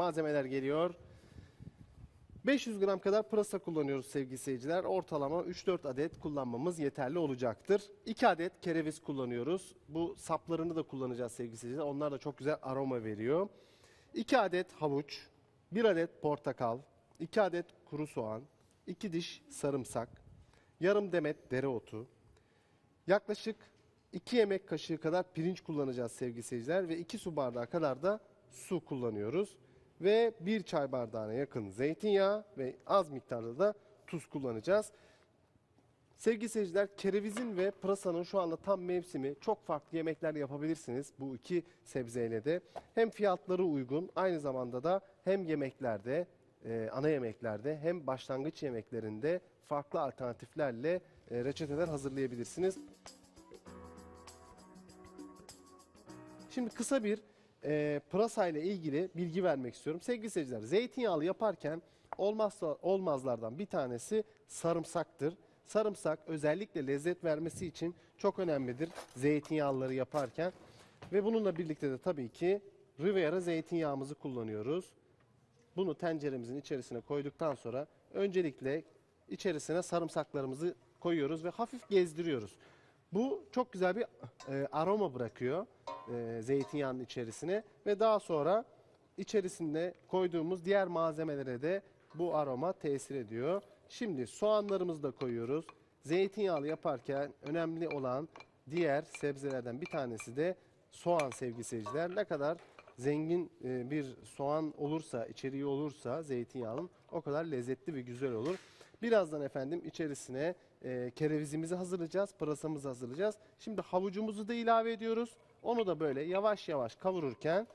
malzemeler geliyor. 500 gram kadar pırasa kullanıyoruz sevgili seyirciler. Ortalama 3-4 adet kullanmamız yeterli olacaktır. 2 adet kereviz kullanıyoruz. Bu saplarını da kullanacağız sevgili seyirciler. Onlar da çok güzel aroma veriyor. 2 adet havuç, 1 adet portakal, 2 adet kuru soğan, 2 diş sarımsak, yarım demet dereotu, yaklaşık 2 yemek kaşığı kadar pirinç kullanacağız sevgili seyirciler ve 2 su bardağı kadar da su kullanıyoruz. Ve 1 çay bardağına yakın zeytinyağı ve az miktarda da tuz kullanacağız. Sevgili seyirciler, kerevizin ve pırasanın şu anda tam mevsimi. Çok farklı yemekler yapabilirsiniz bu iki sebzeyle de. Hem fiyatları uygun, aynı zamanda da hem yemeklerde, e, ana yemeklerde hem başlangıç yemeklerinde farklı alternatiflerle e, reçeteler hazırlayabilirsiniz. Şimdi kısa bir e, pırasa ile ilgili bilgi vermek istiyorum. Sevgili seyirciler, zeytinyağlı yaparken olmazsa olmazlardan bir tanesi sarımsaktır. Sarımsak özellikle lezzet vermesi için çok önemlidir zeytinyağlıları yaparken. Ve bununla birlikte de tabii ki Riviera zeytinyağımızı kullanıyoruz. Bunu tenceremizin içerisine koyduktan sonra öncelikle içerisine sarımsaklarımızı koyuyoruz ve hafif gezdiriyoruz. Bu çok güzel bir e, aroma bırakıyor e, zeytinyağının içerisine ve daha sonra içerisinde koyduğumuz diğer malzemelere de bu aroma tesir ediyor. Şimdi soğanlarımızı da koyuyoruz. Zeytinyağlı yaparken önemli olan diğer sebzelerden bir tanesi de soğan sevgili seyirciler. Ne kadar zengin e, bir soğan olursa, içeriği olursa zeytinyağının o kadar lezzetli ve güzel olur. Birazdan efendim içerisine e, kerevizimizi hazırlayacağız, pırasamızı hazırlayacağız. Şimdi havucumuzu da ilave ediyoruz. Onu da böyle yavaş yavaş kavururken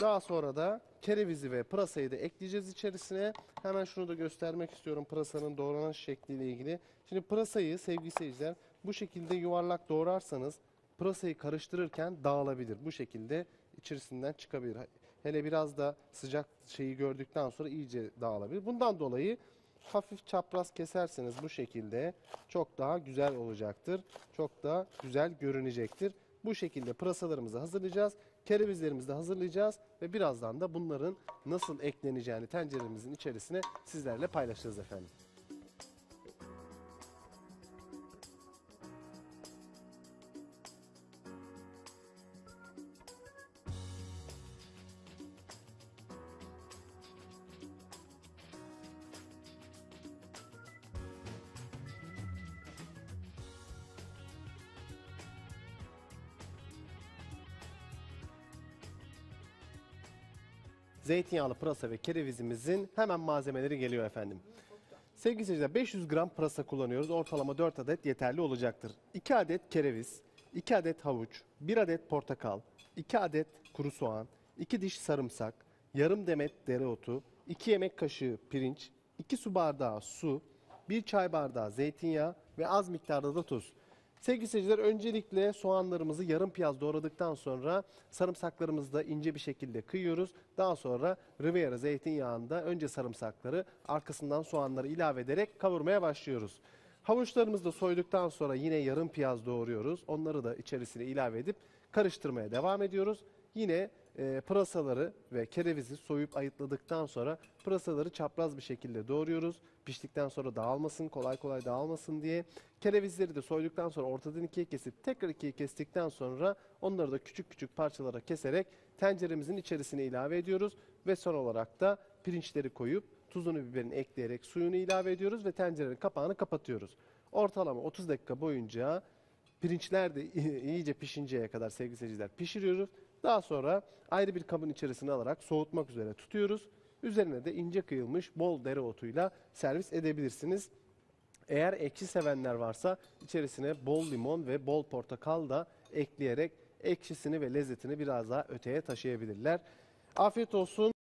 daha sonra da kerevizi ve pırasayı da ekleyeceğiz içerisine. Hemen şunu da göstermek istiyorum pırasanın doğranan şekliyle ilgili. Şimdi pırasayı sevgili seyirciler bu şekilde yuvarlak doğrarsanız pırasayı karıştırırken dağılabilir. Bu şekilde içerisinden çıkabilir. Hele biraz da sıcak şeyi gördükten sonra iyice dağılabilir. Bundan dolayı hafif çapraz keserseniz bu şekilde çok daha güzel olacaktır. Çok daha güzel görünecektir. Bu şekilde pırasalarımızı hazırlayacağız. Kerevizlerimizi de hazırlayacağız ve birazdan da bunların nasıl ekleneceğini tenceremizin içerisine sizlerle paylaşacağız efendim. Zeytinyağlı pırasa ve kerevizimizin hemen malzemeleri geliyor efendim. Sevgili seyirciler 500 gram pırasa kullanıyoruz. Ortalama 4 adet yeterli olacaktır. 2 adet kereviz, 2 adet havuç, 1 adet portakal, 2 adet kuru soğan, 2 diş sarımsak, yarım demet dereotu, 2 yemek kaşığı pirinç, 2 su bardağı su, 1 çay bardağı zeytinyağı ve az miktarda da tuz. Sevgili seyirciler öncelikle soğanlarımızı yarım piyaz doğradıktan sonra sarımsaklarımızı da ince bir şekilde kıyıyoruz. Daha sonra Riviera zeytinyağında önce sarımsakları arkasından soğanları ilave ederek kavurmaya başlıyoruz. Havuçlarımızı da soyduktan sonra yine yarım piyaz doğruyoruz. Onları da içerisine ilave edip karıştırmaya devam ediyoruz. Yine e, pırasaları ve kerevizi soyup ayıtladıktan sonra pırasaları çapraz bir şekilde doğruyoruz. Piştikten sonra dağılmasın, kolay kolay dağılmasın diye. Kerevizleri de soyduktan sonra ortadan ikiye kesip tekrar ikiye kestikten sonra onları da küçük küçük parçalara keserek tenceremizin içerisine ilave ediyoruz. Ve son olarak da pirinçleri koyup tuzunu biberini ekleyerek suyunu ilave ediyoruz ve tencerenin kapağını kapatıyoruz. Ortalama 30 dakika boyunca pirinçler de iyice pişinceye kadar sevgili seyirciler pişiriyoruz. Daha sonra ayrı bir kabın içerisine alarak soğutmak üzere tutuyoruz. Üzerine de ince kıyılmış bol dereotuyla servis edebilirsiniz. Eğer ekşi sevenler varsa içerisine bol limon ve bol portakal da ekleyerek ekşisini ve lezzetini biraz daha öteye taşıyabilirler. Afiyet olsun.